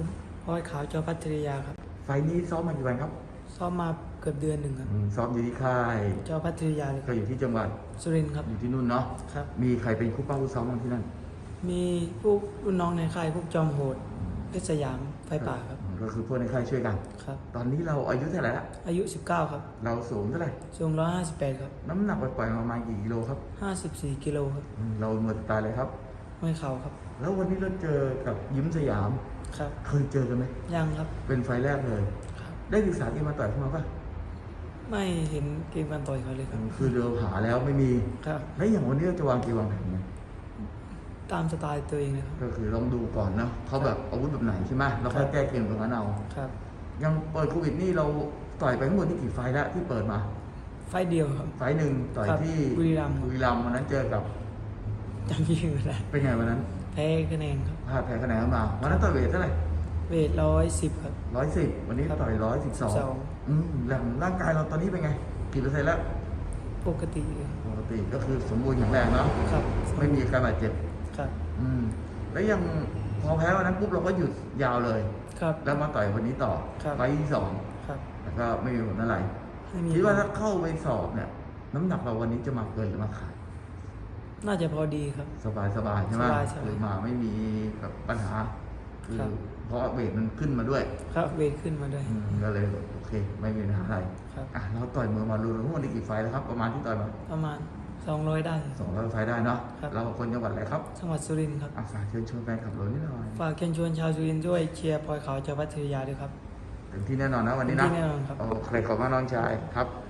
ผมพลอยขาวจอพัทริยาครับ ไฟล์นี้ซ้อมมากี่วันครับซ้อมมาเกือบเดือนหนึ่งครับ อืมซ้อมอยู่ที่ค่ายจอพัทริยาเลยก็อยู่ที่จังหวัดสุรินทร์ครับ อยู่ที่นู่นเนาะครับ มีใครเป็นคู่เป้าคู่ซ้อมบ้างที่นั่นมีพวกรุ่นน้องในค่ายพวกจอมโหดเพชรสยามไฟป่าครับก็คือพวกในค่ายช่วยกัน ครับ ตอนนี้เราอายุเท่าไหร่ละอายุ 19 ครับเราสูงเท่าไหร่สูง158 ครับน้ำหนักปล่อยๆมาประมาณกี่กิโลครับ54 กิโลครับอืมเราเมื่อตายเลยครับ ไม่เข่าครับ แล้ววันนี้เราเจอกับยิ้มสยาม ครับเคยเจอกันไหมยังครับ เป็นไฟล์แรกเลยครับได้ศึกษาเกมมาต่อยเข้ามาป่ะไม่เห็นเกมการต่อยเขาเลยครับ คือเราหาแล้วไม่มีครับ แล้วอย่างวันนี้เราจะวางเกมวางแผนไงตามสไตล์ตัวเองเลยครับก็คือลองดูก่อนเนาะเขาแบบอาวุธแบบไหนใช่ไหมเราค่อยแก้เกมตรงนั้นเอาครับ ยังเปิดโควิดนี่เราต่อยไปทั้งหมดนี่กี่ไฟล์แล้วที่เปิดมา ไฟล์เดียวครับ ไฟล์หนึ่งต่อยครับที่บุรีรัมย์บุรีรัมย์วันนั้นเจอกับจำชื่อไม่ได้เป็นไงวันนั้น แพ้คะแนนครับพลาดแพ้คะแนนเข้ามาวันนั้นต่อยเวทเท่าไหร่เวทร้อยสิบครับร้อยสิบวันนี้ครับต่อยร้อยสิบสอง12อืมแล้วร่างกายเราตอนนี้เป็นไง กี่เปอร์เซ็นต์แล้ว ปกติเลยปกติก็คือสมบูรณ์แข็งแรงเนาะครับ ไม่มีการบาดเจ็บครับ อืม แล้วยังพอแพ้วันนั้นปุ๊บเราก็หยุดยาวเลย ครับ แล้วมาต่อยวันนี้ต่อครับไฟล์ที่สองครับแล้วก็ไม่มีผลอะไรไม่มีคิดว่าถ้าเข้าไปสอบเนี่ย น้ำหนักเราวันนี้จะมาเกินหรือมาขาด น่าจะพอดีครับ สบายสบายใช่ไหมสบายสบายคือมาไม่มีแบบปัญหาคือครับ เพราะเวทมันขึ้นมาด้วยครับเวทขึ้นมาด้วยอืมก็เลยโอเค ไม่มีปัญหาอะไรครับ อะเราต่อยมือมารู้ทั้งหมดนี่กี่ไฟล์แล้วครับ ประมาณที่ต่อยมาประมาณสองร้อยได้ สองร้อยไฟล์ได้เนาะครับ เราคนจังหวัดอะไรครับจังหวัดสุรินทร์ครับ อะฝากเชิญชวนแฟนขับรถนิดหน่อยฝากเชิญชวนชาวสุรินทร์ด้วยเชียร์พลอยขาวจอพัทริยาด้วยครับเต็มที่แน่นอนนะวันนี้นะเต็มที่แน่นอนครับ โอเคขอบคุณมากน้องชายครับค